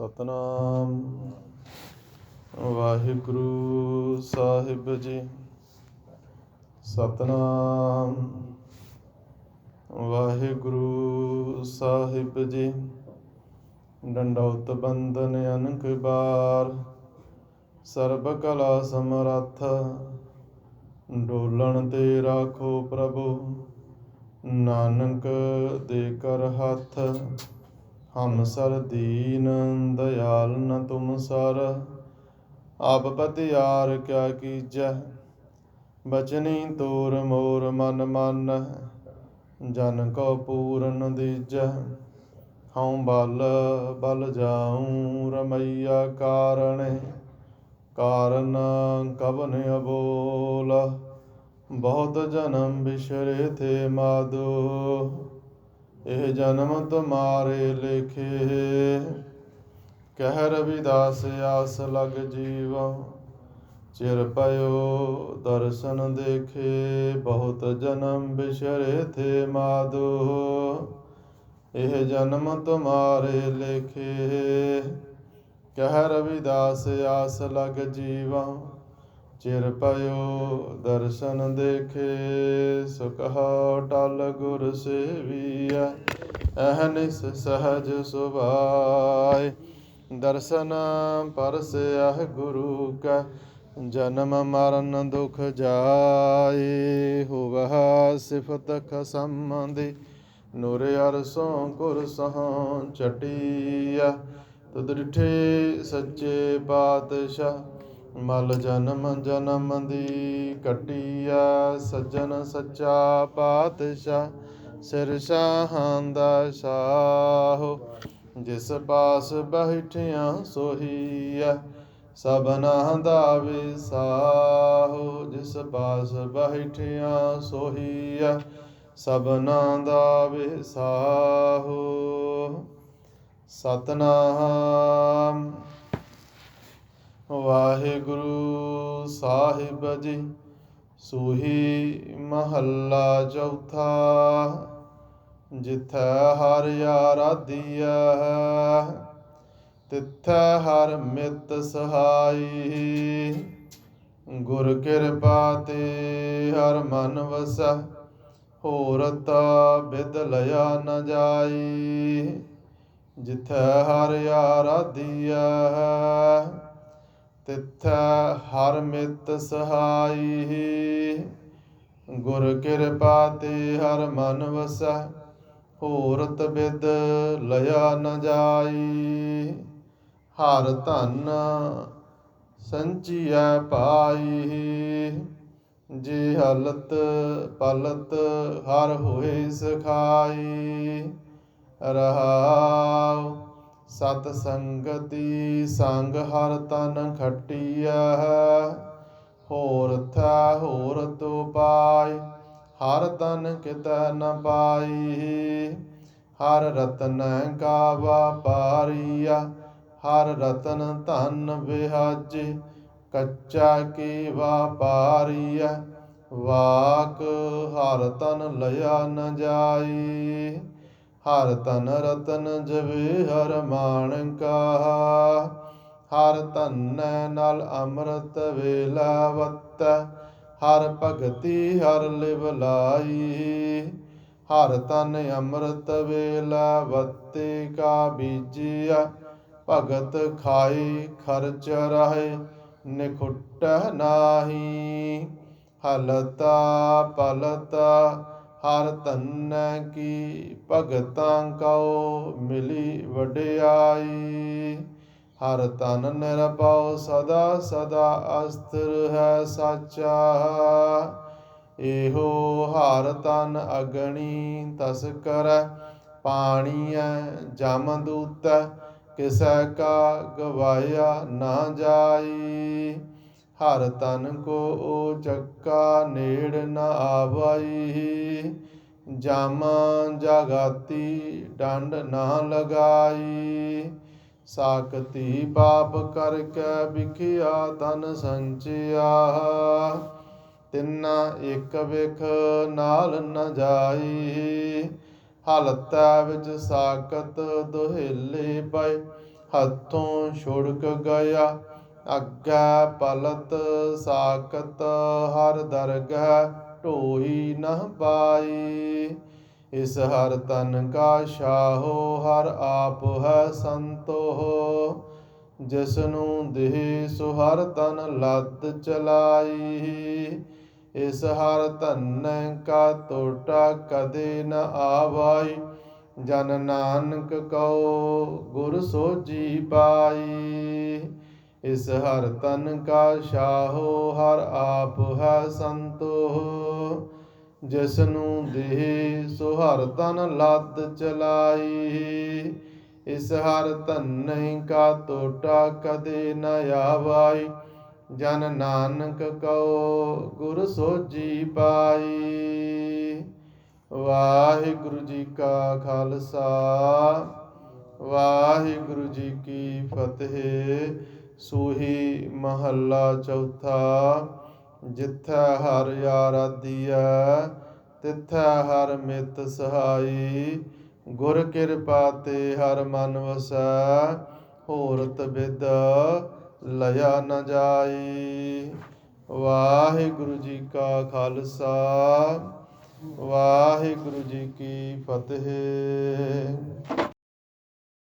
ਸਤਨਾਮ। ਵਾਹਿਗੁਰੂ ਸਾਹਿਬ ਜੀ, ਸਤਨਾਮ। ਵਾਹਿਗੁਰੂ ਸਾਹਿਬ ਜੀ, ਡੰਡੌਤ ਬੰਦਨ ਅਨਕ ਬਾਰ, ਸਰਬ ਕਲਾ ਸਮਰੱਥ, ਡੋਲਣ ਤੇ ਰਾਖੋ ਪ੍ਰਭੂ, ਨਾਨਕ ਦੇ ਕਰ ਹੱਥ। ਹਮ ਸਰ ਦੀਨ ਦਇਆਲ ਨ ਤੁਮ ਸਰ, ਆਪ ਪਤਿਆਰ ਕਿਆ ਕੀਜੈ? ਬਚਨੀ ਤੋਰ ਮੋਰ ਮਨ ਮਨ, ਜਨ ਕੋ ਪੂਰਨ ਦੀਜੈ। ਹਉ ਬਲ ਬਲ ਜਾਉ ਰਮਈਆ ਕਾਰਣੇ ਕਾਰਨ ਕਵਨ ਅਬੋਲ। ਬਹੁਤ ਜਨਮ ਬਿਸਰੇ ਥੇ ਮਾਦੋ ਇਹ ਜਨਮ ਤੁਮਾਰੇ ਲਿਖੇ। ਕਹਿ ਰਵਿਦਾਸ, ਆਸ ਲਗ ਜੀਵ। ਚਿਰ ਪਇਓ ਦਰਸ਼ਨ ਦੇਖੇ। ਬਹੁਤ ਜਨਮ ਬਿਸਰੇ ਥੇ ਮਾਦੋ ਇਹ ਜਨਮ ਤੁਮਾਰੇ ਲਿਖੇ। ਕਹਿ ਰਵਿਦਾਸ, ਆਸ ਲਗ ਜੀਵਾ। ਚਿਰ ਪਇਓ ਦਰਸ਼ਨ ਦੇਖੇ, ਸੁਖਾ ਟਲ ਗੁਰ ਸੇਵੀਐ ਅਹਨਿਸ ਸਹਜ ਸੁਭਾਏ। ਦਰਸ਼ਨ ਪਰਸਿਆ ਗੁਰੂ ਕਾ, ਜਨਮ ਮਰਨ ਦੁਖ ਜਾਏ। ਹੋਵਹ ਸਿਫਤ ਖਸਮ ਦੀ ਨੂਰ ਅਰਸੋਂ ਕੁਰ ਸਹਾਂ ਚਟੀਆ ਤੁਧ ਸੱਚੇ ਪਾਤਸ਼ਾਹ ਮਲ ਜਨਮ ਜਨਮ ਦੀ ਕਟਿਆ ਸੱਜਣ ਸੱਚਾ ਪਾਤਸ਼ਾਹ, ਸਿਰ ਸ਼ਾਹਾਂ ਦਾ ਸ਼ਾਹੋ। ਜਿਸ ਪਾਸ ਬੈਠਿਆ ਸੋਹੀਐ ਸਭਨਾ ਦਾ ਵਿਸਾਹੋ। ਜਿਸ ਪਾਸ ਬੈਠਿਆ ਸੋਹੀਐ ਸਭਨਾ ਦਾ ਵਿਸਾਹੋ। ਸਤਨਾਮ। ਵਾਹਿਗੁਰੂ ਸਾਹਿਬ ਜੀ, ਸੂਹੀ ਮਹੱਲਾ ਚੌਥਾ, ਜਿੱਥੈ ਹਰ ਆਰਾਧੀਐ ਤਿੱਥੈ ਹਰ ਮਿਤ ਸਹਾਈ। ਗੁਰ ਕਿਰਪਾ ਤੇ ਹਰ ਮਨ ਵਸੈ ਹੋਰਤ ਬਿਦ ਲਿਆ ਨ ਜਾਈ। ਜਿਥੈ ਹਰ ਆਰਾਧੀਐ ਤਿਥ ਹਰ ਮਿਤ ਸਹਾਈ। ਗੁਰ ਕਿਰਪਾ ਤੇ ਹਰ ਮਨ ਵਸੈ ਹੋਰਤ ਬਿਦ ਲਿਆ ਨ ਜਾਈ। ਹਰ ਧਨ ਸੰਚੀਐ ਪਾਈ। ਜੇ ਹਲਤ ਪਲਤ ਹਰ ਹੋਏ ਸਖਾਈ। ਰਹਾਉ ਸਤ ਸੰਗਤੀ ਸੰਗ ਹਰ ਤਨ ਖਟੀਐ, ਹੋਰ ਥਾ ਹੋਰ ਤੋ ਪਾਇ, ਹਰ ਤਨ ਕਿਤੈ ਨ ਪਾਈ, ਹਰ ਰਤਨ ਕਾ ਵਪਾਰੀਆ ਹਰ ਰਤਨ ਧਨ ਵਿਹਾਜੇ, ਕੱਚਾ ਕੀ ਵਪਾਰੀਆ ਵਾਕ ਹਰ ਤਨ ਲਿਆ ਨ ਜਾਈ। ਹਰ ਤਨ ਰਤਨ ਜਵੇ ਹਰ ਮਾਨ ਮਾਣਕਾ ਹਰ ਧਨ ਨਾਲ ਅੰਮ੍ਰਿਤ ਵੇਲਾ ਵੇਲਾਵਤ ਹਰ ਭਗਤੀ ਹਰ ਲਿਵ ਲਾਈ। ਹਰ ਤਨ ਅੰਮ੍ਰਿਤ ਵੇਲਾ ਵੇਲਾਵਤੇ ਕਾ ਬੀਜਿਆ। ਭਗਤ ਖਾਈ ਖਰਚ ਰਹੇ ਨਿਖੁੱਟ ਨਾਹੀ। ਹਲਤਾ ਪਲਤਾ ਹਰ ਧਨ ਕੀ ਭਗਤਾਂ ਕਉ ਮਿਲੀ ਵਡਿਆਈ। ਹਰ ਤਨ ਨਿਰਭਉ ਸਦਾ ਸਦਾ ਅਸਥਿਰ ਹੈ ਸਾਚਾ। ਇਹੋ ਹਰ ਤਨ ਅਗਣੀ ਤਸ ਕਰ, ਪਾਣੀਐ ਜਮ ਦੂਤ, ਕਿਸੈ ਕਾ ਗਵਾਇਆ ਨਾ ਜਾਈ। ਹਰ ਤਨ ਕੋ ਓ ਚੱਕਾ ਨੇੜ ਨ ਆਵਾਈ। ਜਮ ਜਗਾਤੀ ਡੰਡ ਨਾ ਲਗਾਈ। ਸਾਖਤੀ ਪਾਪ ਕਰ ਕੇ ਵਿਖਿਆ ਤਨ ਸੰਚਿਆ। ਤਿੰਨਾ ਇੱਕ ਵਿਖ ਨਾਲ ਨ ਜਾਈ। ਹਲਤਾ ਵਿੱਚ ਸਾਖਤ ਦੁਹੇਲੇ ਪਏ। ਹੱਥੋਂ ਛੁੜਕ ਗਿਆ। ਅੱਗੇ ਪਲਤ ਸਾਕਤ ਹਰ ਦਰਗਹ ਢੋਈ ਨ ਪਾਈ। ਇਸ ਹਰ ਤਨ ਕਾ ਸ਼ਾਹੋ ਹਰ ਆਪ ਹੈ ਸੰਤੋ ਜਿਸ ਨੂੰ ਦੇਹ ਸੋ ਹਰ ਤਨ ਲੱਦ ਚਲਾਈ। ਇਸ ਹਰ ਧਨ ਕਾ ਟੋਟਾ ਕਦੇ ਨ ਆਵਾਈ। ਜਨ ਨਾਨਕ ਕਉ ਗੁਰ ਸੋਜੀ ਪਾਈ। ਇਸ ਹਰ ਤਨ ਕਾ ਸ਼ਾਹੋ, ਹਰ ਆਪ ਹੈ ਸੰਤੋ। ਜਿਸ ਨੂੰ ਦੇਹ, ਸੋ ਹਰ ਤਨ ਲੱਦ ਚਲਾਈ। ਇਸ ਹਰ ਧਨ ਕਾ ਟੋਟਾ ਕਦੇ ਨ ਆਵਾਈ। ਜਨ ਨਾਨਕ ਕਉ, ਗੁਰ ਸੋਜੀ ਪਾਈ। ਵਾਹਿਗੁਰੂ ਜੀ ਕਾ ਖਾਲਸਾ, ਵਾਹਿਗੁਰੂ ਜੀ ਕੀ ਫਤਿਹ। ਸੂਹੀ ਮਹੱਲਾ ਚੌਥਾ, ਜਿੱਥੈ ਹਰ ਆਰਾਧੀਐ ਤਿੱਥੈ ਹਰ ਮਿਤ ਸਹਾਈ। ਗੁਰ ਕਿਰਪਾ ਤੇ ਹਰ ਮਨ ਵਸੈ, ਹੋਰਤ ਬਿਦ ਲਿਆ ਨ ਜਾਈ। ਵਾਹਿਗੁਰੂ ਜੀ ਕਾ ਖਾਲਸਾ, ਵਾਹਿਗੁਰੂ ਜੀ ਕੀ ਫਤਿਹ।